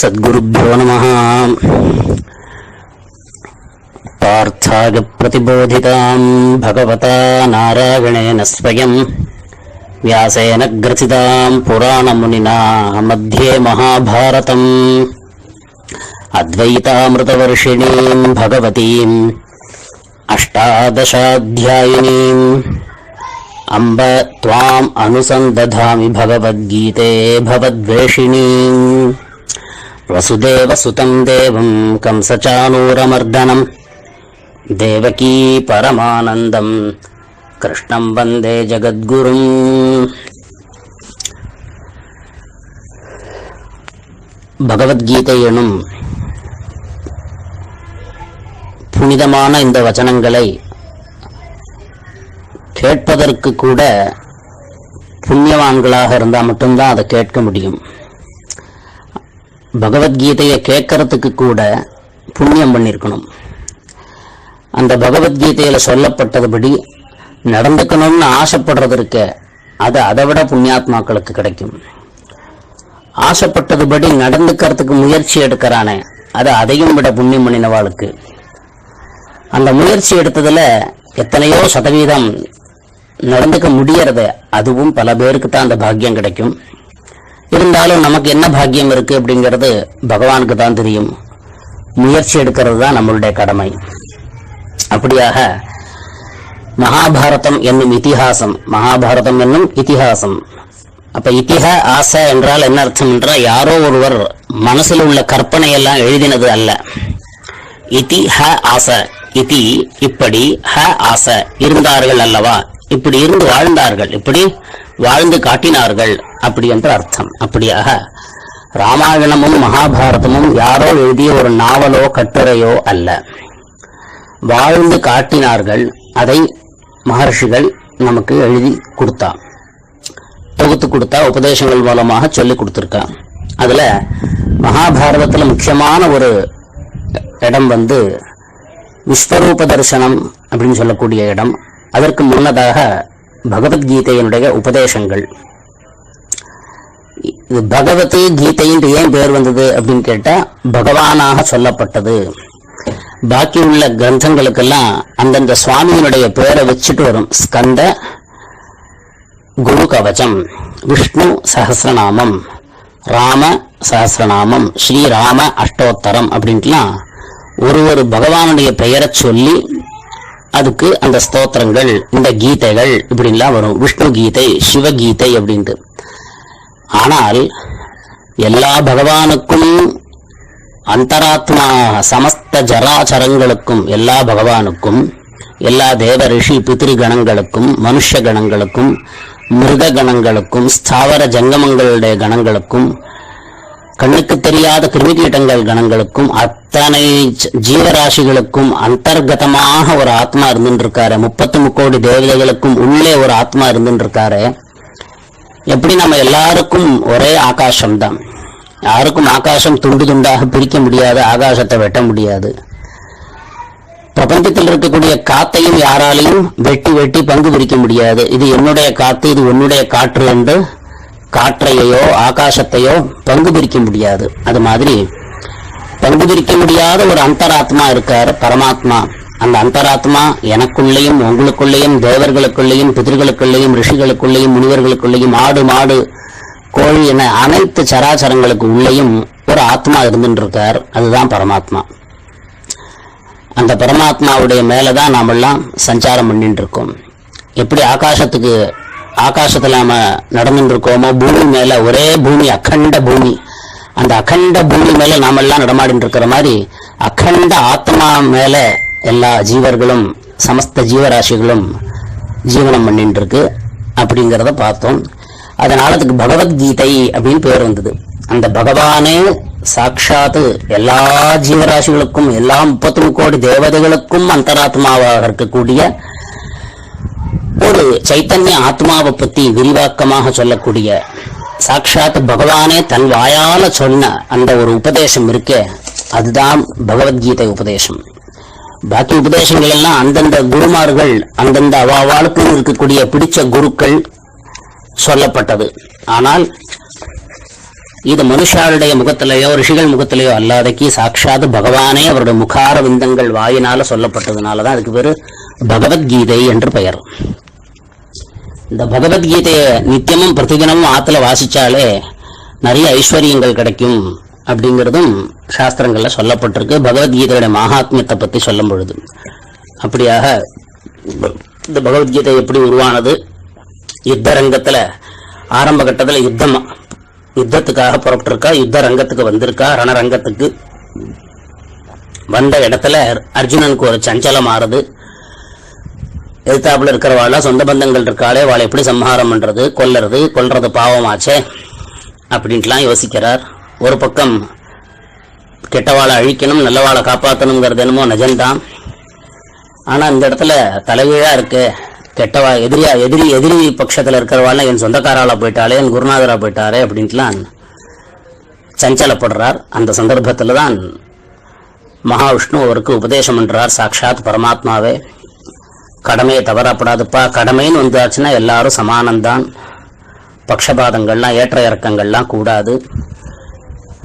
सद्गुरुभ्यो नमः। पार्थाय प्रतिबोधिताम् भगवता नारायणेन स्वयम् व्यासेन ग्रथिताम् पुराणमुनिना मध्ये महाभारतम्। अद्वैतामृतवर्षिणीम् भगवतीम् अष्टादशाध्यायिनीम् अम्ब त्वाम् अनुसन्दधामि भगवद्गीते भवद्वेषिणीम् वसुदेवसुतम् देवम् कंसचाणूरमर्दनम् देवकी परमानन्दम् कृष्णम् वन्दे जगद्गुरुम् பகவத்கீதை எனும் புனிதமான இந்த வச்சனங்களை கேட்பதற்கு கூட புண்ணியவான்களாக இருந்தால் மட்டும்தான் அதை கேட்க முடியும் பகவத்கீதையை கேட்கறதுக்கு கூட புண்ணியம் பண்ணியிருக்கணும் அந்த பகவத்கீதையில சொல்லப்பட்டதுபடி நடந்துக்கணும்னு ஆசைப்படுறது இருக்க அது அதை விட புண்ணியாத்மாக்களுக்கு கிடைக்கும். ஆசைப்பட்டதுபடி நடந்துக்கிறதுக்கு முயற்சி எடுக்கிறானே அது அதையும் விட புண்ணியம் பண்ணினவாளுக்கு. அந்த முயற்சி எடுத்ததுல எத்தனையோ சதவீதம் நடந்துக்க முடியறது அதுவும் பல பேருக்கு தான் அந்த பாக்கியம் கிடைக்கும். இருந்தாலும் நமக்கு என்ன பாக்கியம் இருக்கு அப்படிங்கிறது பகவானுக்கு தான் தெரியும். முயற்சி எடுக்கிறது தான் நம்மளுடைய கடமை. அப்படியாக மகாபாரதம் என்னும் இத்திஹாசம் மகாபாரதம் என்னும் இத்திஹாசம் அப்ப இத்திஹ ஆசை என்றால் என்ன அர்த்தம் என்றால் யாரோ ஒருவர் மனசில் உள்ள கற்பனை எல்லாம் எழுதினது அல்ல. இதி ஹ ஆசை. இதி இப்படி ஹ ஆசை. இருந்தார்கள் அல்லவா? இப்படி இருந்து வாழ்ந்தார்கள். இப்படி வாழ்ந்து காட்டினார்கள். அப்படி என்று அர்த்தம். அப்படியாக ராமாயணமும் மகாபாரதமும் யாரோ எழுதிய ஒரு நாவலோ கட்டுரையோ அல்ல. வாழ்ந்து காட்டினார்கள். அதை மகர்ஷிகள் நமக்கு எழுதி கொடுத்தா தொகுத்து கொடுத்தா உபதேசங்கள் மூலமாக சொல்லி கொடுத்துருக்கா. அதுல மகாபாரதத்தில் முக்கியமான ஒரு இடம் வந்து விஸ்வரூப தரிசனம் அப்படின்னு சொல்லக்கூடிய இடம். அதற்கு முன்னதாக பகவத்கீதையினுடைய உபதேசங்கள். இது பகவதி என்று ஏன் பேர் வந்தது அப்படின்னு கேட்டால் பகவானாக சொல்லப்பட்டது. பாக்கி உள்ள கிரந்தங்களுக்கெல்லாம் அந்தந்த சுவாமியினுடைய பேரை வச்சுட்டு வரும். ஸ்கந்த குரு கவச்சம் விஷ்ணு சஹசிரநாமம் ராம சஹசிரநாமம் ஸ்ரீராம அஷ்டோத்தரம் அப்படின்ட்டுலாம் ஒரு ஒரு பகவானுடைய பெயரை சொல்லி அதுக்கு அந்த ஸ்தோத்திரங்கள் இந்த கீதைகள் இப்படின்லாம் வரும். விஷ்ணு கீதை சிவகீதை அப்படின்ட்டு. ஆனால் எல்லா பகவானுக்கும் அந்தராத்மா சமஸ்த ஜராச்சரங்களுக்கும் எல்லா பகவானுக்கும் எல்லா தேவ ரிஷி பிதிரு கணங்களுக்கும் மனுஷ கணங்களுக்கும் மிருக கணங்களுக்கும் ஸ்தாவர ஜங்கமங்களுடைய கணங்களுக்கும் கண்ணுக்கு தெரியாத கிருமிகீட்டங்கள் கணங்களுக்கும் அத்தனை ஜீவராசிகளுக்கும் அந்தர்கதமாக ஒரு ஆத்மா இருந்துட்டு இருக்காரு முப்பத்து முக்கோடி தேவதைகளுக்கும் உள்ளே ஒரு ஆத்மா இருந்துட்டு இருக்காரு எப்படி நம்ம எல்லாருக்கும் ஒரே ஆகாசம் தான் யாருக்கும் ஆகாசம் துண்டு துண்டாக பிரிக்க முடியாது ஆகாசத்தை வெட்ட முடியாது. பிரபஞ்சத்தில் இருக்கக்கூடிய காத்தையும் யாராலையும் வெட்டி வெட்டி பங்கு பிரிக்க முடியாது. இது என்னுடைய காத்து இது உன்னுடைய காற்று என்று காற்றையோ ஆகாசத்தையோ பங்கு பிரிக்க முடியாது. அது மாதிரி பங்கு பிரிக்க முடியாத ஒரு அந்தராத்மா இருக்கார் பரமாத்மா. அந்த அந்தராத்மா எனக்குள்ளேயும் உங்களுக்குள்ளேயும் தேவர்களுக்குள்ளேயும் பிதர்களுக்குள்ளேயும் ரிஷிகளுக்குள்ளேயும் முனிவர்களுக்குள்ளேயும் ஆடு மாடு கோழி என அனைத்து சராசரங்களுக்கு உள்ளேயும் ஒரு ஆத்மா இருந்துட்டு இருக்கார் அதுதான் பரமாத்மா. அந்த பரமாத்மாவுடைய மேலதான் நாமெல்லாம் சஞ்சாரம் பண்ணிட்டு இருக்கோம் எப்படி ஆகாசத்துக்கு ஆகாசத்துல நாம நடந்துட்டு இருக்கோமோ பூமி மேல ஒரே பூமி அகண்ட பூமி. அந்த அகண்ட பூமி மேல நாமெல்லாம் நடமாடிட்டு இருக்கிற மாதிரி அகண்ட ஆத்மா மேல எல்லா ஜீவர்களும் சமஸ்த ஜீவராசிகளும் ஜீவனம் பண்ணிட்டு இருக்கு அப்படிங்கிறத பார்த்தோம். அதனால அதுக்கு பகவத்கீதை அப்படின்னு பேர் வந்தது. அந்த பகவானே சாட்சாத்து எல்லா ஜீவராசிகளுக்கும் எல்லா முப்பத்தி கோடி தேவதைகளுக்கும் அந்தராத்மாவாக இருக்கக்கூடிய ஒரு சைத்தன்ய ஆத்மாவை பத்தி விரிவாக்கமாக சொல்லக்கூடிய சாட்சாத் பகவானே தன் வாயால சொன்ன அந்த ஒரு உபதேசம் இருக்கே அதுதான் பகவத்கீதை உபதேசம். பாக்கி உபதேசங்கள் எல்லாம் அந்தந்த குருமார்கள் அந்தந்த அவாவாளுக்கும் இருக்கக்கூடிய பிடிச்ச குருக்கள் சொல்லப்பட்டது. ஆனால் இது மனுஷாளுடைய முகத்திலேயோ ரிஷிகள் முகத்திலேயோ அல்லாதக்கி சாட்சாத் பகவானே அவருடைய முகார விந்தங்கள் வாயினால சொல்லப்பட்டதுனாலதான் அதுக்கு பேரு பகவத்கீதை என்று பெயர். இந்த பகவத்கீதையை நித்தியமும் பிரதிதினமும் ஆற்றுல வாசிச்சாலே நிறைய ஐஸ்வர்யங்கள் கிடைக்கும் அப்படிங்கிறதும் சாஸ்திரங்களில் சொல்லப்பட்டிருக்கு. பகவத்கீதையோட மகாத்மியத்தை பற்றி சொல்லும் பொழுது அப்படியாக இந்த பகவத்கீதை எப்படி உருவானது? யுத்த ரங்கத்துல ஆரம்ப கட்டத்துல யுத்தம் யுத்தத்துக்காக புறப்பட்டிருக்கா? யுத்த ரங்கத்துக்கு வந்திருக்கா? ரணரங்கத்துக்கு வந்த இடத்துல அர்ஜுனனுக்கு ஒரு சஞ்சலம் ஆறுது. எதிர்த்தாப்புல இருக்கிறவாள சொந்த பந்தங்கள் இருக்காளே வாளை எப்படி சம்ஹாரம் பண்றது கொல்லறது கொல்றது பாவமாச்சே அப்படின்ட்டுலாம் யோசிக்கிறார். ஒரு பக்கம் கெட்டவாளை அழிக்கணும் நல்லவாளை காப்பாற்றணுங்கிறது என்னமோ நிஜம்தான். ஆனால் இந்த இடத்துல தலைகீழா இருக்கு. கெட்டவா எதிரியா எதிரி எதிரி பட்சத்தில் இருக்கிறவாள் என் சொந்தக்காரால போயிட்டாலே என் குருநாதரா போயிட்டாரே அப்படின்ட்டுலாம் சஞ்சலப்படுறார். அந்த சந்தர்ப்பத்தில் தான் மகாவிஷ்ணு அவருக்கு உபதேசம் பண்றார் சாட்சாத் பரமாத்மாவே. கடமையை தவறப்படாதுப்பா. கடமைன்னு வந்தாச்சுன்னா எல்லாரும் சமானம்தான். பக்ஷபாதங்கள்லாம் ஏற்ற இறக்கங்கள்லாம் கூடாது.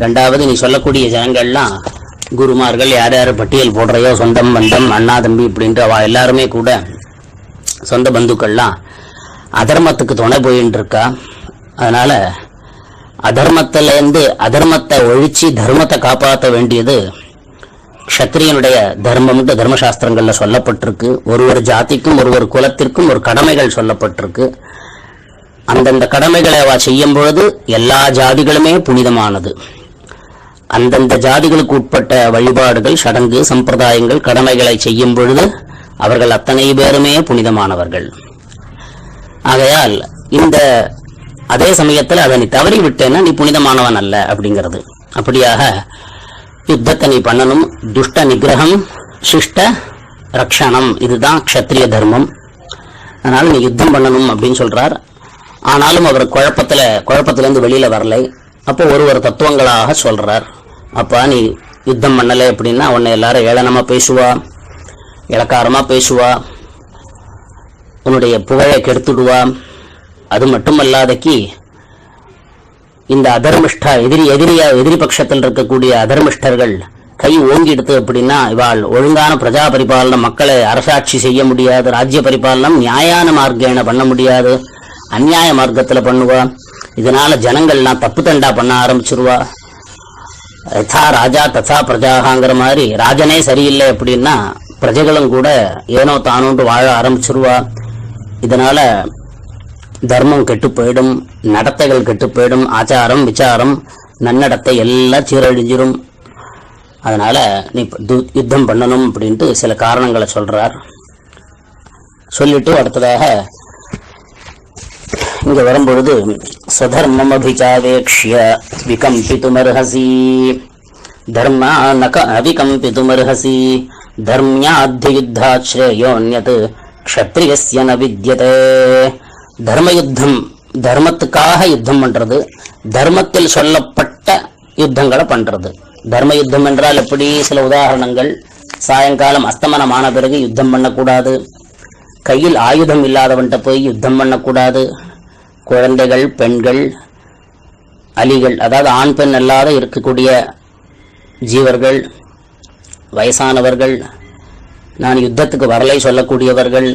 ரெண்டாவது நீ சொல்லக்கூடிய ஜனங்கள்லாம் குருமார்கள் யார் யார் பட்டியல் போடுறையோ சொந்தம் பந்தம் அண்ணா தம்பி இப்படின்ற அவ எல்லாருமே கூட சொந்த பந்துக்கள்லாம் அதர்மத்துக்கு துணை போயின்னு இருக்கா அதனால அதர்மத்திலேருந்து அதர்மத்தை ஒழிச்சு தர்மத்தை காப்பாற்ற வேண்டியது க்ஷத்திரியனுடைய தர்மம்னு தர்மசாஸ்திரங்கள்ல சொல்லப்பட்டிருக்கு. ஒரு ஒரு ஜாதிக்கும் ஒரு ஒரு குலத்திற்கும் ஒரு கடமைகள் சொல்லப்பட்டிருக்கு. அந்தந்த கடமைகளை அவ செய்யும் பொழுது எல்லா ஜாதிகளுமே புனிதமானது. அந்தந்த ஜாதிகளுக்கு உட்பட்ட வழிபாடுகள் சடங்கு சம்பிரதாயங்கள் கடமைகளை செய்யும் பொழுது அவர்கள் அத்தனை பேருமே புனிதமானவர்கள். ஆகையால் இந்த அதே சமயத்தில் அதை நீ தவறி விட்டேன்னா நீ புனிதமானவன் அல்ல அப்படிங்கிறது. அப்படியாக யுத்தத்தை நீ பண்ணணும் துஷ்ட நிகிரகம் சிஷ்ட ரக்ஷணம். இதுதான் க்ஷத்ரிய தர்மம். அதனால நீ யுத்தம் பண்ணணும் அப்படின்னு சொல்றார். ஆனாலும் அவர் குழப்பத்துல குழப்பத்திலேருந்து வெளியில வரலை. அப்போ ஒரு ஒரு தத்துவங்களாக சொல்றார். அப்பா நீ யுத்தம் பண்ணலை அப்படின்னா உன்னை எல்லாரும் ஏளனமா பேசுவா இலக்காரமா பேசுவா உன்னுடைய புகழை கெடுத்துடுவா. அது மட்டுமல்லாதக்கு இந்த அதர்மிஷ்டா எதிரி எதிரியா எதிரி பட்சத்தில் இருக்கக்கூடிய அதர்மிஷ்டர்கள் கை ஓங்கிடுத்து அப்படின்னா இவாள் ஒழுங்கான பிரஜா பரிபாலனம் மக்களை அரசாட்சி செய்ய முடியாது ராஜ்ய பரிபாலனம் நியாயான மார்க்கேன பண்ண முடியாது அந்நியாய மார்க்கத்தில் பண்ணுவா. இதனால ஜனங்கள்லாம் தப்பு தண்டா பண்ண ஆரம்பிச்சிருவா. யதா ராஜா ததா பிரஜாகாங்கிற மாதிரி ராஜனே சரியில்லை அப்படின்னா பிரஜைகளும் கூட ஏனோ தானோண்டு வாழ ஆரம்பிச்சிருவா. இதனால தர்மம் கெட்டு போயிடும் நடத்தைகள் கெட்டு போயிடும் ஆச்சாரம் விசாரம் நன்னடத்தை எல்லாம் சீரழிஞ்சிரும். அதனால நீ யுத்தம் பண்ணணும் அப்படின்ட்டு சில காரணங்களை சொல்றார். சொல்லிட்டு அடுத்ததாக இங்க வரும்பொழுது சதர்மம் அபிச்சாவேக்ஷிய விகம்பித்துமர்ஹசி தர்மா நக அவிகம்பித்துமர்ஹசி தர்மியாத்தியுத்தாச்சிரேயோன்யத் க்ஷத்ரியஸ்ய ந வித்யதே. தர்ம யுத்தம் தர்மத்துக்காக யுத்தம் பண்றது தர்மத்தில் சொல்லப்பட்ட யுத்தங்களை பண்றது. தர்ம யுத்தம் என்றால் எப்படி? சில உதாரணங்கள். சாயங்காலம் அஸ்தமனம் ஆன பிறகு யுத்தம் பண்ணக்கூடாது. கையில் ஆயுதம் இல்லாதவன்கிட்ட போய் யுத்தம் பண்ணக்கூடாது. குழந்தைகள் பெண்கள் அலிகள் அதாவது ஆண் பெண் அல்லாத இருக்கக்கூடிய ஜீவர்கள் வயசானவர்கள் நான் யுத்தத்துக்கு வரலை சொல்லக்கூடியவர்கள்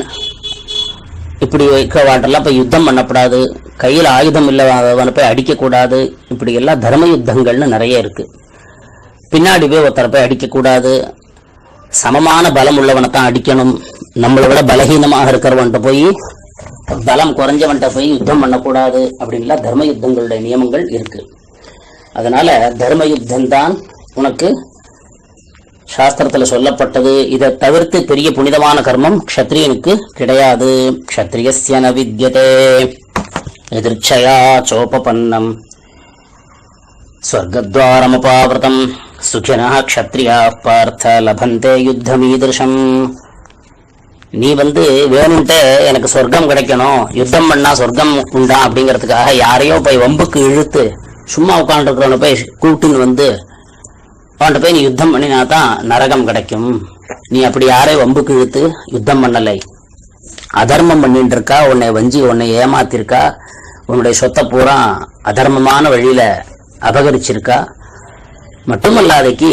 இப்படி இருக்கிறவாட்டெல்லாம் போய் யுத்தம் பண்ணக்கூடாது கையில் ஆயுதம் இல்லாதவனை போய் அடிக்கக்கூடாது. இப்படி எல்லாம் தர்ம யுத்தங்கள்னு நிறைய இருக்கு. பின்னாடி போய் ஒருத்தரை போய் அடிக்கக்கூடாது. சமமான பலம் உள்ளவனை தான் அடிக்கணும். நம்மளை விட பலகீனமாக இருக்கிறவன்ட்ட போய் பலம் குறைஞ்சவன்ட்ட போய் யுத்தம் பண்ணக்கூடாது அப்படின்லாம் தர்ம யுத்தங்களுடைய நியமங்கள் இருக்கு. அதனால தர்ம யுத்தம் தான் உனக்கு சாஸ்திரத்துல சொல்லப்பட்டது இதை தவிர்த்து பெரிய புனிதமான கர்மம் க்ஷத்ரியனுக்கு கிடையாது. க்ஷத்ரியஸ்ய ந வித்யதே. எதிர்ச்சயா சோபபன்னம். ஸ்வர்கத்வாரமுபாவிரதம். சுகினா க்ஷத்ரியா பார்த்த லபந்தே யுத்தமீதிருஷம் நீ வந்து வேணும்ட்டு எனக்கு சொர்க்கம் கிடைக்கணும். யுத்தம் பண்ணா சொர்க்கம் உண்டா அப்படிங்கிறதுக்காக யாரையோ போய் வம்புக்கு இழுத்து சும்மா உட்காந்துருக்கிறவனை போய் கூட்டுன்னு வந்து அவன்கிட்ட போய் நீ யுத்தம் பண்ணினா தான் நரகம் கிடைக்கும். நீ அப்படி யாரையும் வம்புக்கு இழுத்து யுத்தம் பண்ணலை? அதர்மம் பண்ணிட்டு இருக்கா உன்னை வஞ்சி உன்னை ஏமாத்திருக்கா? உன்னுடைய சொத்தை பூரா அதர்மமான வழியில அபகரிச்சிருக்கா? மட்டுமல்லாதைக்கு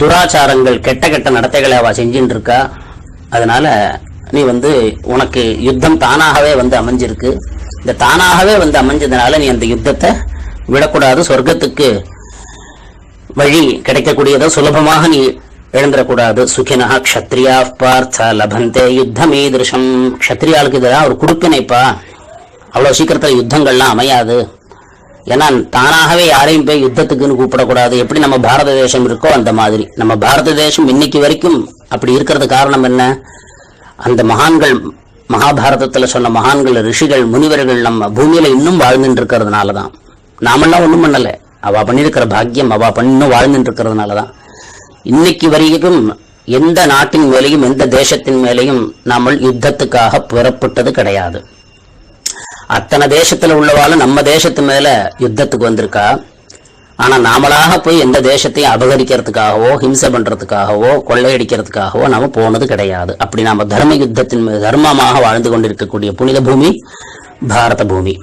துராச்சாரங்கள் கெட்ட கெட்ட நடத்தைகளை அவ செஞ்சுட்டு இருக்கா அதனால நீ வந்து உனக்கு யுத்தம் தானாகவே வந்து அமைஞ்சிருக்கு. இந்த தானாகவே வந்து அமைஞ்சதுனால நீ அந்த யுத்தத்தை விடக்கூடாது. சொர்க்கத்துக்கு வழி கிடைக்கக்கூடியதோ சுலபமாக நீ எழுந்துடக்கூடாது சுகினா க்ஷத்ரியா பார்த்த லபந்தே யுத்தம் யுத்தமீதிருஷம். க்ஷத்ரியாளுக்கு இதெல்லாம் ஒரு குடுப்பினைப்பா. அவ்வளவு சீக்கிரத்துல யுத்தங்கள்லாம் அமையாது. ஏன்னா தானாகவே யாரையும் போய் யுத்தத்துக்குன்னு கூப்பிடக்கூடாது. எப்படி நம்ம பாரத தேசம் இருக்கோ அந்த மாதிரி. நம்ம பாரத தேசம் இன்னைக்கு வரைக்கும் அப்படி இருக்கிறது காரணம் என்ன? அந்த மகான்கள் மகாபாரதத்துல சொன்ன மகான்கள் ரிஷிகள் முனிவர்கள் நம்ம பூமியில இன்னும் வாழ்ந்துட்டு இருக்கிறதுனால தான் நாமெல்லாம் ஒண்ணும் பண்ணலை. அவ பண்ணியிருக்கிற பாக்கியம் அவ பண்ணும் இன்னும் வாழ்ந்துட்டு இருக்கிறதுனால தான் இன்னைக்கு வரைக்கும் எந்த நாட்டின் மேலேயும் எந்த தேசத்தின் மேலேயும் நாம் யுத்தத்துக்காக புறப்பட்டது கிடையாது. அத்தனை தேசத்துல உள்ளவாலும் நம்ம தேசத்து மேல யுத்தத்துக்கு வந்திருக்கா? ஆனா நாமளாக போய் எந்த தேசத்தையும் அபகரிக்கிறதுக்காகவோ ஹிம்சை பண்றதுக்காகவோ கொள்ளையடிக்கிறதுக்காகவோ நாம போனது கிடையாது. அப்படி நாம தர்ம யுத்தத்தின் தர்மமாக வாழ்ந்து கொண்டிருக்கக்கூடிய புனித பூமி பாரத பூமி.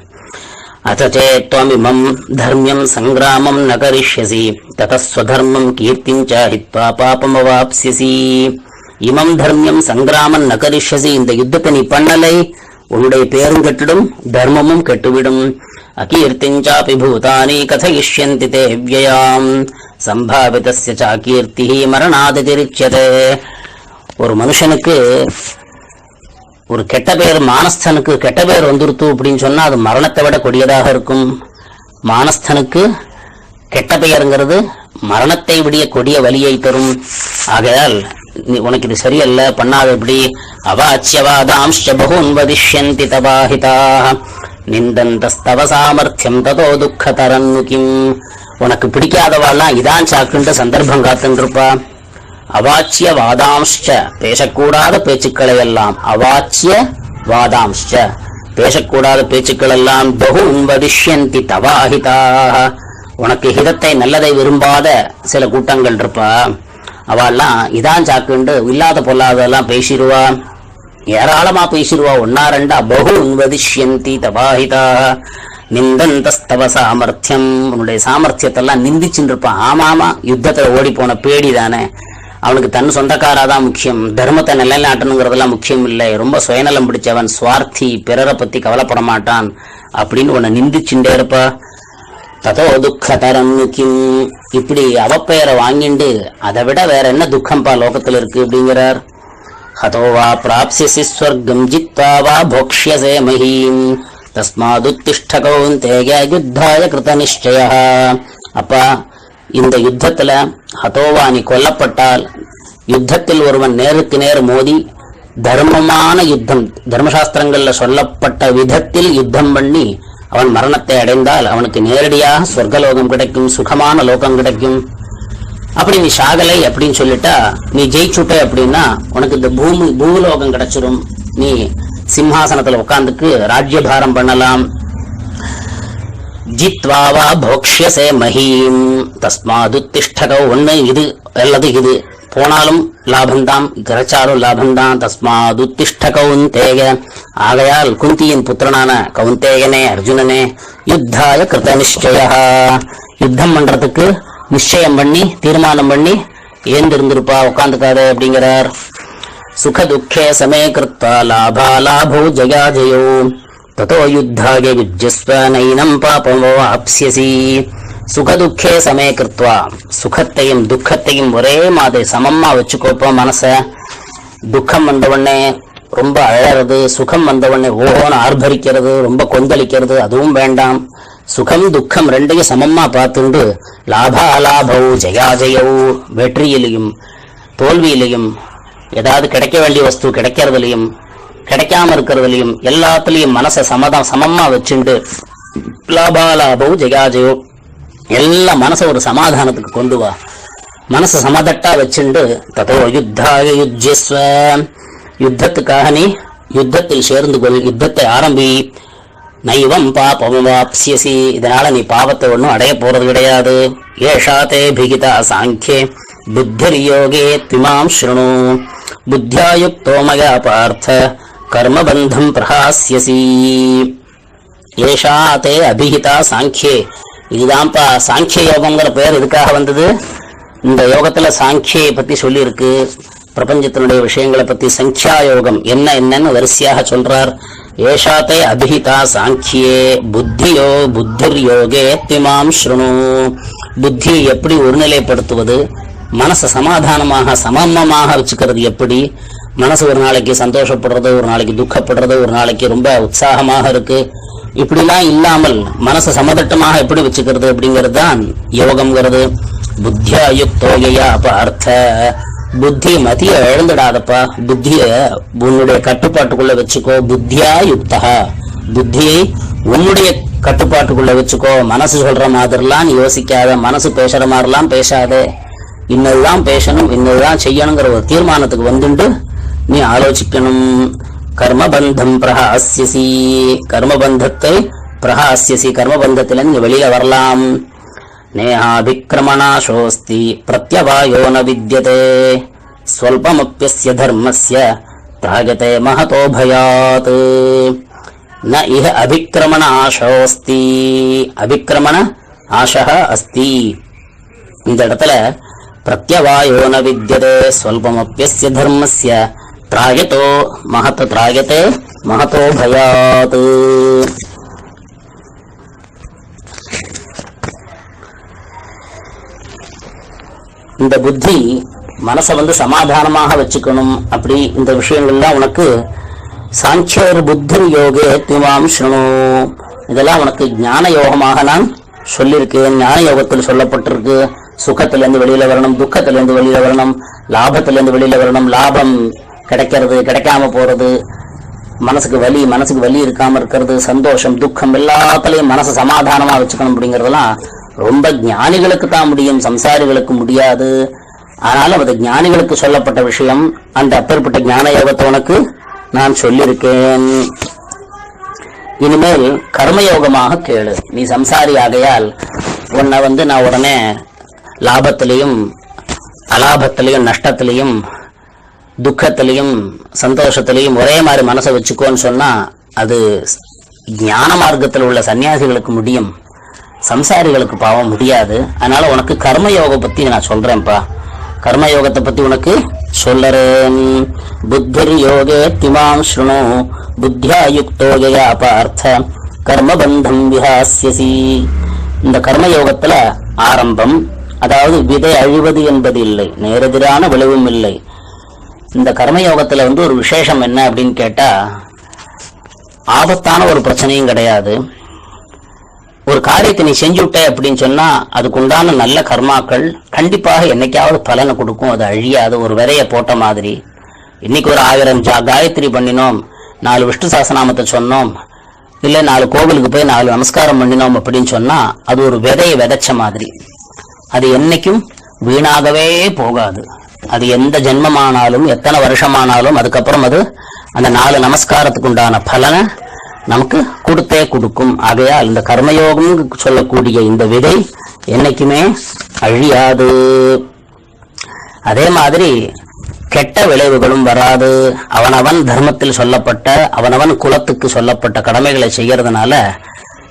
அத சேத்வமிமம் தர்மியம் சங்கிராமம் ந கரிஷ்யசி ததஸ்வதர்மம் கீர்த்திஞ்ச ஹித்வா பாபமவாப்சியசி இமம் தர்மியம் சங்கிராமம் ந கரிஷ்யசி இந்த யுத்தத்தை நீ பண்ணலை। உன்னுடைய பேரும் கெட்டுடும் தர்மமும் கெட்டுவிடும்। அகீர்த்திஞ்சாபி பூதானி கதயிஷ்யந்தி தே வியயாம் சம்பாவிதஸ்ய சாகீர்த்தி மரணாதிரிச்சியதே ஒரு மனுஷனுக்கு ஒரு கெட்ட பெயர் மானஸ்தனுக்கு கெட்ட பெயர் வந்துருத்து அப்படின்னு சொன்னா அது மரணத்தை விட கொடியதாக இருக்கும். மானஸ்தனுக்கு கெட்ட பெயருங்கிறது மரணத்தை விடிய கொடிய வலியை தரும். ஆகையால் உனக்கு இது சரியல்ல பண்ணாத இப்படி. அவாச்சியவாதாம்ஷ பகூன் வதிஷ்யந்தி தபாஹிதாக நிந்தந்தஸ்தவ சாமர்த்தியம் ததோ துக்கதரன்னு கிம் உனக்கு பிடிக்காதவாள்லாம் இதான் சாக்குன்ற சந்தர்ப்பம் காத்துருப்பா அவாச்சிய வாதாம்ஷ்ச பேசக்கூடாத பேச்சுக்களை எல்லாம் அவாச்சிய வாதாம்ஷ்ச பேசக்கூடாத பேச்சுக்கள் எல்லாம் பகு வதிஷ்யந்தி தவாஹிதாக உனக்கு ஹிதத்தை நல்லதை விரும்பாத சில கூட்டங்கள் இருப்பா. அவெல்லாம் இதான் சாக்குண்டு இல்லாத பொல்லாதெல்லாம் பேசிடுவா ஏராளமா பேசிடுவா ஒன்னா ரெண்டா பகு வதிஷ்யந்தி தபாஹிதாக நிந்தந்தஸ்தவ சாமர்த்தியம். உன்னுடைய சாமர்த்தியத்தெல்லாம் நிந்திச்சுட்டு இருப்பான். ஆமா ஆமா யுத்தத்துல ஓடி போன பேடி தானே. அவனுக்கு தன் சொந்தக்காராதான் முக்கியம். தர்மத்தை நிலைநாட்டணுங்கிறதெல்லாம் முக்கியம் இல்லை ரொம்ப சுயநலம் பிடிச்சவன் சுவார்த்தி பிறரை பத்தி கவலைப்பட மாட்டான். அப்படின்னு உன்னை நிந்திச்சுட்டே இருப்பா. ததோ துக்கதரம் கிம். இப்படி அவப்பெயரை வாங்கிண்டு அதை விட வேற என்ன துக்கம்பா லோகத்துல இருக்கு அப்படிங்கிறார். ஹதோ வா பிராப்சியசி ஸ்வர்க்கம் ஜித்வா வா போக்ஷ்யசே மஹீம். தஸ்மாதுத்திஷ்ட கௌந்தேய யுத்தாய கிருத நிச்சய அப்பா இந்த யுத்தத்துல ஹதோவா நீ கொல்லப்பட்டால் யுத்தத்தில் ஒருவன் நேருக்கு நேர் மோதி தர்மமான யுத்தம் தர்மசாஸ்திரங்களில் சொல்லப்பட்ட விதத்தில் யுத்தம் பண்ணி அவன் மரணத்தை அடைந்தால் அவனுக்கு நேரடியாக சொர்க்கலோகம் கிடைக்கும் சுகமான லோகம் கிடைக்கும். அப்படி நீ சாகலை அப்படின்னு சொல்லிட்டா நீ ஜெயிச்சுட்ட அப்படின்னா உனக்கு இந்த பூமி பூலோகம் கிடைச்சிரும். நீ சிம்ஹாசனத்துல உட்கார்ந்துக்கு ராஜ்யபாரம் பண்ணலாம். ஜித்வா வா போக்ஷியசே மஹீம் தஸ்மாதுத்திஷ்டகோ ஒண்ணு இது அல்லது இது போனாலும் லாபந்தான் கிரச்சாலும் லாபந்தான் தஸ்மாதுத்திஷ்ட கௌந்தேய ஆகையால் குந்தியின் புத்திரனான கௌந்தேயனே அர்ஜுனனே யுத்தாய கிருத நிச்சய யுத்தம் பண்றதுக்கு நிச்சயம் பண்ணி தீர்மானம் பண்ணி ஏந்திருந்திருப்பா உட்காந்துக்காத அப்படிங்கிறார். சுக துக்கே சமே கிருத்வா லாபா லாபோ ஜயா ஜெயோ. ததோ யுத்தாய யுஜஸ்வ नैनम् பாபமோ ஆப்சியசி சுகதுக்கே சமே கிருத்வா சுகத்தையும் துக்கத்தையும் ஒரே மாதிரி சமமா வச்சுக்கோப்போம் மனச துக்கம் வந்த ரொம்ப அழறது சுகம் வந்த ஓஹோன்னு ஆர்ப்பரிக்கிறது ரொம்ப கொந்தளிக்கிறது அதுவும் வேண்டாம் சுகம் துக்கம் ரெண்டையும் சமமா பார்த்துண்டு லாபா ஜெயாஜயவு வெற்றியிலையும் தோல்வியிலையும் ஏதாவது கிடைக்க வேண்டிய வஸ்து கிடைக்கிறதுலையும் கிடைக்காம இருக்கிறதுலையும் எல்லாத்துலயும் மனசை சமதம் சமமா வச்சுண்டு லாபாலாபோ லாபவு எல்லா மனசை ஒரு சமாதானத்துக்கு கொண்டு வா. மனசை சமதட்டா வச்சுண்டு ததோ யுத்தாக யுஜ்யஸ்வ. யுத்தத்துக்காக நீ யுத்தத்தில் சேர்ந்து கொள் யுத்தத்தை ஆரம்பி. நைவம் பாபம் வாப்சியசி இதனால நீ பாவத்தை ஒன்றும் அடைய போறது கிடையாது. ஏஷா தே பிகிதா சாங்கே புத்திர் யோகே திமாம் ஸ்ருணு. புத்தியாயுக்தோமயா பார்த்த. கர்மபந்தம் பிரகாசியசி ஏஷா தே அபிஹிதா சாங்கியே இதுதான்ப்பா சாங்கிய யோகம்ங்கிற பெயர் எதுக்காக வந்தது? இந்த யோகத்துல சாங்கியை பத்தி சொல்லியிருக்கு. பிரபஞ்சத்தினுடைய விஷயங்களை பத்தி சங்கியா யோகம் என்ன என்னன்னு வரிசையாக சொல்றார். ஏஷாத்தை அபிஹிதா சாங்கியே புத்தியோ புத்திர் யோகே திமாம் ஸ்ருணு. புத்தியை எப்படி ஒருநிலைப்படுத்துவது? மனசை சமாதானமாக சமமமாக வச்சுக்கிறது எப்படி? மனசு ஒரு நாளைக்கு சந்தோஷப்படுறது ஒரு நாளைக்கு துக்கப்படுறது ஒரு நாளைக்கு ரொம்ப உற்சாகமாக இருக்கு. இப்படிலாம் இல்லாமல் மனசை சமதட்டமாக எப்படி வச்சுக்கிறது அப்படிங்கிறது தான் யோகம்ங்கிறது. புத்தியா அப்ப அர்த்த. புத்தி மதிய இழந்துடாதப்பா புத்திய உன்னுடைய கட்டுப்பாட்டுக்குள்ள வச்சுக்கோ. புத்தியா யுக்தா. புத்தியை உன்னுடைய கட்டுப்பாட்டுக்குள்ள வச்சுக்கோ. மனசு சொல்ற மாதிரிலாம் யோசிக்காத. மனசு பேசுற மாதிரிலாம் பேசாதே. இன்னதுதான் பேசணும் இன்னதுதான் செய்யணுங்கிற ஒரு தீர்மானத்துக்கு வந்துண்டு நீ ஆலோசிக்கணும். கர்மபந்தம் பிரகாசியசி. கர்மபந்தத்தை பிரகாசியசி. கர்மபந்தத்திலிருந்து நீ வெளியில வரலாம். நேஹாபிக்ரமணாசோஸ்தி பிரத்யவாயோ ந வித்தியதே ஸ்வல்பமப்பியஸ்ய தர்மஸ்ய திராகதே மகதோ பயாத் ந இஹ அபிக்ரமண ஆசோஸ்தி அபிக்ரமண ஆசக அஸ்தி இந்த இடத்துல பிரத்யவாயோ ந வித்தியதே ஸ்வல்பமப்பியஸ்ய தர்மஸ்ய திராயதோ மகத் திராயதே மகதோ பயாத் இந்த புத்தி மனசை வந்து சமாதானமாக வச்சுக்கணும் அப்படி இந்த விஷயங்கள்லாம் உனக்கு சாங்கியர் புத்தி யோகே திமாம் ஸ்ருணு இதெல்லாம் உனக்கு ஞான யோகமாக நான் சொல்லியிருக்கேன் ஞான யோகத்தில் சொல்லப்பட்டிருக்கு. சுகத்திலேருந்து வெளியில வரணும் துக்கத்திலேருந்து வெளியில வரணும் லாபத்திலேருந்து வெளியில வரணும் லாபம். கிடைக்கிறது கிடைக்காம போறது மனசுக்கு வலி மனசுக்கு வலி இருக்காம இருக்கிறது சந்தோஷம் துக்கம் எல்லாத்துலயும் மனசு சமாதானமா வச்சுக்கணும் அப்படிங்கறதெல்லாம் ரொம்ப ஞானிகளுக்கு தான் முடியும் சம்சாரிகளுக்கு முடியாது. ஆனாலும் அது ஞானிகளுக்கு சொல்லப்பட்ட விஷயம். அந்த அப்பேற்பட்ட ஞான யோகத்தை உனக்கு நான் சொல்லியிருக்கேன். இனிமேல் கர்மயோகமாக கேளு. நீ சம்சாரி ஆகையால் உன்னை வந்து நான் உடனே லாபத்திலையும் அலாபத்திலையும் நஷ்டத்திலையும் துக்கத்திலையும் சந்தோஷத்திலையும் ஒரே மாதிரி மனசை வச்சுக்கோன்னு சொன்னா அது ஞான மார்க்கத்தில் உள்ள சன்னியாசிகளுக்கு முடியும். சம்சாரிகளுக்கு பாவம் முடியாது. அதனால உனக்கு கர்மயோகம் பத்தி நான் சொல்றேன்ப்பா. கர்மயோகத்தை பத்தி உனக்கு சொல்லறேன். புத்திர் யோகே திமாம் ஸ்ருணு புத்தியா யுக்தோ யயா பார்த்த கர்மபந்தம் விஹாசியசி இந்த கர்மயோகத்துல ஆரம்பம் அதாவது விதை அழிவது என்பது இல்லை நேரெதிரான விளைவும் இல்லை. இந்த கர்மயோகத்தில் வந்து ஒரு விசேஷம் என்ன அப்படின்னு கேட்டா ஆபத்தான ஒரு பிரச்சனையும் கிடையாது. ஒரு காரியத்தை நீ செஞ்சுட்ட அப்படின்னு சொன்னா அதுக்குண்டான நல்ல கர்மாக்கள் கண்டிப்பாக என்னைக்காவது பலனை கொடுக்கும். அது அழியாது. ஒரு விதையை போட்ட மாதிரி. இன்னைக்கு ஒரு ஆயிரம் ஜா காயத்ரி பண்ணினோம். நாலு விஷ்ணு சாசனாமத்தை சொன்னோம். இல்ல நாலு கோவிலுக்கு போய் நாலு நமஸ்காரம் பண்ணினோம் அப்படின்னு சொன்னா அது ஒரு விதையை விதைச்ச மாதிரி. அது என்னைக்கும் வீணாகவே போகாது. அது எந்த ஜென்மமானாலும் எத்தனை வருஷமானாலும் அதுக்கப்புறம் அது அந்த நாலு நமஸ்காரத்துக்கு உண்டான பலனை நமக்கு கொடுத்தே கொடுக்கும். ஆகையால் இந்த கர்மயோகம் சொல்லக்கூடிய இந்த விதை என்னைக்குமே அழியாது. அதே மாதிரி கெட்ட விளைவுகளும் வராது. அவனவன் தர்மத்தில் சொல்லப்பட்ட அவனவன் குலத்துக்கு சொல்லப்பட்ட கடமைகளை செய்யறதுனால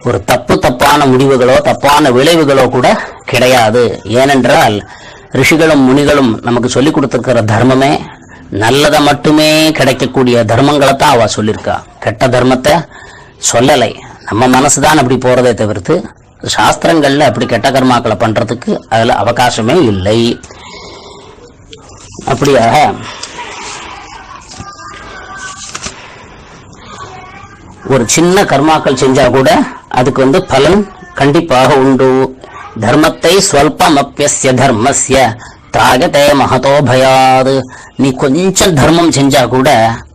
ஒரு தப்பு தப்பான முடிவுகளோ தப்பான விளைவுகளோ கூட கிடையாது. ஏனென்றால் ரிஷிகளும் முனிகளும் நமக்கு சொல்லி கொடுத்திருக்கிற தர்மமே நல்லதை மட்டுமே கிடைக்கக்கூடிய தர்மங்களை தான் அவ சொல்லியிருக்கா. கெட்ட தர்மத்தை சொல்லலை. நம்ம மனசுதான் அப்படி போறதே தவிர்த்து சாஸ்திரங்கள்ல அப்படி கெட்ட கர்மாக்களை பண்றதுக்கு அதுல அவகாசமே இல்லை. அப்படியாக ஒரு சின்ன கர்மாக்கள் செஞ்சா கூட அதுக்கு வந்து பலன் கண்டிப்பாக உண்டு. தர்மத்தை ஸ்வல்பம் தர்மஸ்ய திராகதே மகதோ பயாது நீ கொஞ்சம் தர்மம் செஞ்சா கூட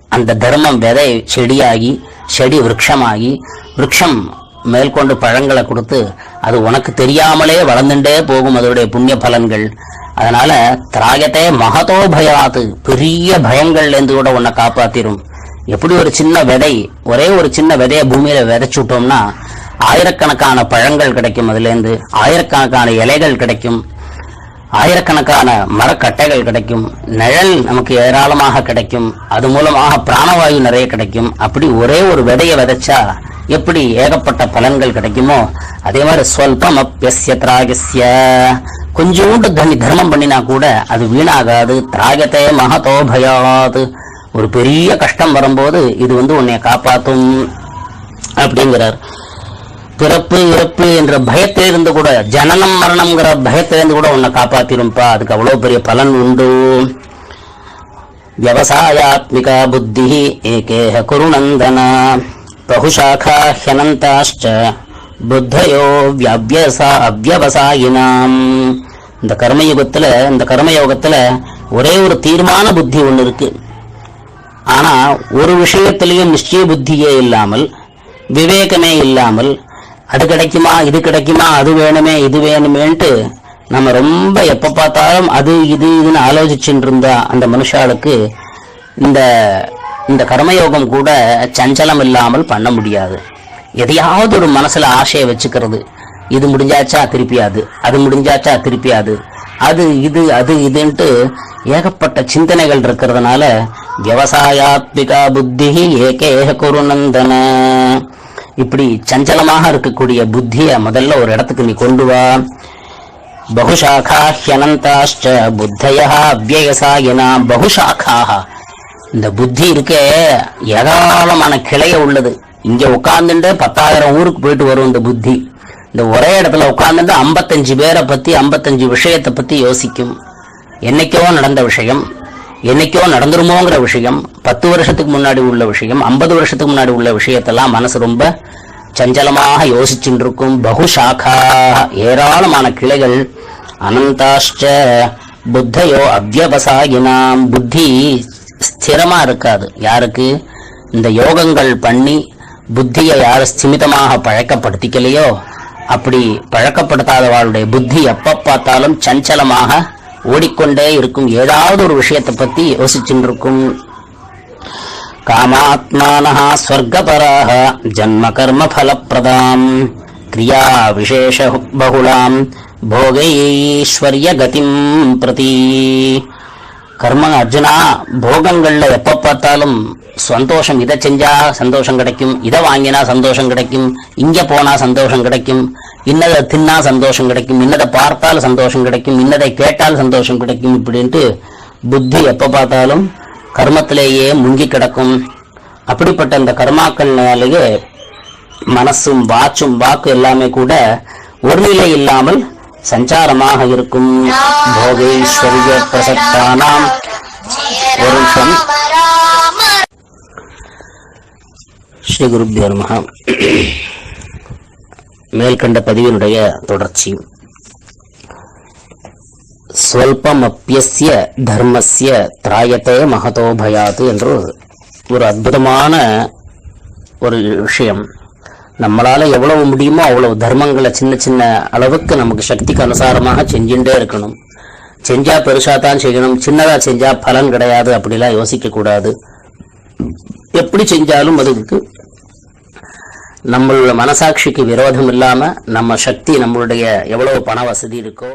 அந்த தர்மம் விதை செடியாகி செடி விரக்ஷமாகி விரக்ஷம் மேற்கொண்டு பழங்களை கொடுத்து அது உனக்கு தெரியாமலே வளர்ந்துட்டே போகும் அதோடைய புண்ணிய பலன்கள் அதனால திராகத்தே மகதோ பயாது பெரிய பயங்கள்ல இருந்து கூட உன்னை காப்பாத்திரும் எப்படி ஒரு சின்ன விதை ஒரே ஒரு சின்ன விதைய பூமியில விதைச்சுட்டோம்னா ஆயிரக்கணக்கான பழங்கள் கிடைக்கும் அதுல இருந்து ஆயிரக்கணக்கான இலைகள் கிடைக்கும் ஆயிரக்கணக்கான மரக்கட்டைகள் கிடைக்கும் நிழல் நமக்கு ஏராளமாக கிடைக்கும் அது மூலமாக பிராணவாயு நிறைய கிடைக்கும். அப்படி ஒரே ஒரு விதையை விதைச்சா எப்படி ஏகப்பட்ட பலன்கள் கிடைக்குமோ அதே மாதிரி சொல்பம் அப்பிய திராகசிய கொஞ்சோண்டு தனி தர்மம் பண்ணினா கூட அது வீணாகாது திராகத்தே மகதோ ஒரு பெரிய கஷ்டம் வரும்போது இது வந்து உன்னை காப்பாத்தும் அப்படிங்கிறார். பிறப்பு இறப்பு என்ற பயத்திலிருந்து கூட ஜனனம் மரணம்ங்கிற பயத்திலிருந்து கூட உன்னை காப்பாத்திரும்பா. அதுக்கு அவ்வளோ பெரிய பலன் உண்டு. விவசாயாத்மிகா புத்தி ஏகேஹ குருநந்தனா. பகுசாகா ஹியனந்தாஷ்ட புத்தயோ வியவசா அவ்வவசாயினாம் இந்த கர்மயுகத்தில் இந்த கர்மயோகத்தில் ஒரே ஒரு தீர்மான புத்தி ஒன்று இருக்கு. ஆனால் ஒரு விஷயத்திலையும் நிச்சய புத்தியே இல்லாமல் விவேகமே இல்லாமல் அது கிடைக்குமா இது கிடைக்குமா அது வேணுமே இது வேணுமேன்ட்டு நம்ம ரொம்ப எப்ப பார்த்தாலும் அது இது இதுன்னு ஆலோசிச்சுட்டு இருந்தா அந்த மனுஷாளுக்கு இந்த இந்த கர்மயோகம் கூட சஞ்சலம் இல்லாமல் பண்ண முடியாது. எதையாவது ஒரு மனசுல ஆசையை வச்சுக்கிறது. இது முடிஞ்சாச்சா திருப்பியாது அது. முடிஞ்சாச்சா திருப்பியாது அது. இது அது இதுன்ட்டு ஏகப்பட்ட சிந்தனைகள் இருக்கிறதுனால விவசாயாத்மிகா புத்தி ஏகேக குருநந்தன. இப்படி சஞ்சலமாக இருக்கக்கூடிய புத்திய முதல்ல ஒரு இடத்துக்கு நீ கொண்டு வா. பகுஷாக்கா ஹியனந்தாஷ்ட புத்தய அவ்வயசாயினா பகுஷாக்காக இந்த புத்தி இருக்கே ஏராளமான கிளைய உள்ளது. இங்க உட்கார்ந்துட்டு பத்தாயிரம் ஊருக்கு போயிட்டு வரும் இந்த புத்தி. இந்த ஒரே இடத்துல உட்கார்ந்துட்டு ஐம்பத்தஞ்சு பேரை பத்தி ஐம்பத்தஞ்சு விஷயத்தை பத்தி யோசிக்கும். என்னைக்கோ நடந்த விஷயம். என்னைக்கோ நடந்துருமோங்கிற விஷயம் பத்து வருஷத்துக்கு முன்னாடி உள்ள விஷயம் ஐம்பது வருஷத்துக்கு முன்னாடி உள்ள விஷயத்தெல்லாம் மனசு ரொம்ப சஞ்சலமாக யோசிச்சுட்டு இருக்கும் பகுஷாக்கா ஏராளமான கிளைகள் அனந்தாஷ்ட புத்தையோ அவ்வசாயினாம் புத்தி ஸ்திரமா இருக்காது. யாருக்கு? இந்த யோகங்கள் பண்ணி புத்தியை யார் ஸ்திமிதமாக பழக்கப்படுத்திக்கலையோ அப்படி பழக்கப்படுத்தாதவாளுடைய புத்தி எப்ப பார்த்தாலும் சஞ்சலமாக ஓடிக்கொண்டே இருக்கும் ஏதாவது ஒரு விஷயத்தை பற்றி யோசிச்சுட்டு இருக்கும் காமாத்மானா ஸ்வர்கபராக ஜன்ம கர்ம ஃபலப்பிரதாம் கிரியா விசேஷ பகுலாம் போகைஸ்வர்ய கதிம் பிரதி. கர்ம அர்ஜுனா போகங்கள்ல எப்ப பார்த்தாலும் சந்தோஷம் இதை செஞ்சா சந்தோஷம் கிடைக்கும் இதை வாங்கினா சந்தோஷம் கிடைக்கும் இங்க போனா சந்தோஷம் கிடைக்கும் இன்னதை தின்னா சந்தோஷம் கிடைக்கும் இன்னதை பார்த்தால் சந்தோஷம் கிடைக்கும் இன்னதை கேட்டால் சந்தோஷம் கிடைக்கும் இப்படின்ட்டு புத்தி எப்ப பார்த்தாலும் கர்மத்திலேயே முங்கி கிடக்கும். அப்படிப்பட்ட இந்த கர்மாக்கள்னாலேயே மனசும் வாச்சும் வாக்கு எல்லாமே கூட ஒரு நிலை இல்லாமல் சஞ்சாரமாக இருக்கும். போகேஸ்வரிய பிரசக்தானாம். ஒரு நிமிஷம். ஸ்ரீ குருபியோ மகா மேல்கண்ட பதிவினுடைய தொடர்ச்சி. ஸ்வல்பமப்பியஸ்ய தர்மசிய திராயத்தே மகதோ என்று ஒரு அற்புதமான ஒரு விஷயம். நம்மளால எவ்வளவு முடியுமோ அவ்வளவு தர்மங்களை சின்ன சின்ன அளவுக்கு நமக்கு சக்திக்கு அனுசாரமாக செஞ்சுட்டே இருக்கணும். செஞ்சா பெருசா தான் செய்யணும். சின்னதா செஞ்சா பலன் கிடையாது அப்படிலாம் யோசிக்க கூடாது எப்படி செஞ்சாலும் அதுக்கு நம்மளோட மனசாட்சிக்கு விரோதம் இல்லாம நம்ம சக்தி நம்மளுடைய எவ்வளவு பண வசதி இருக்கோ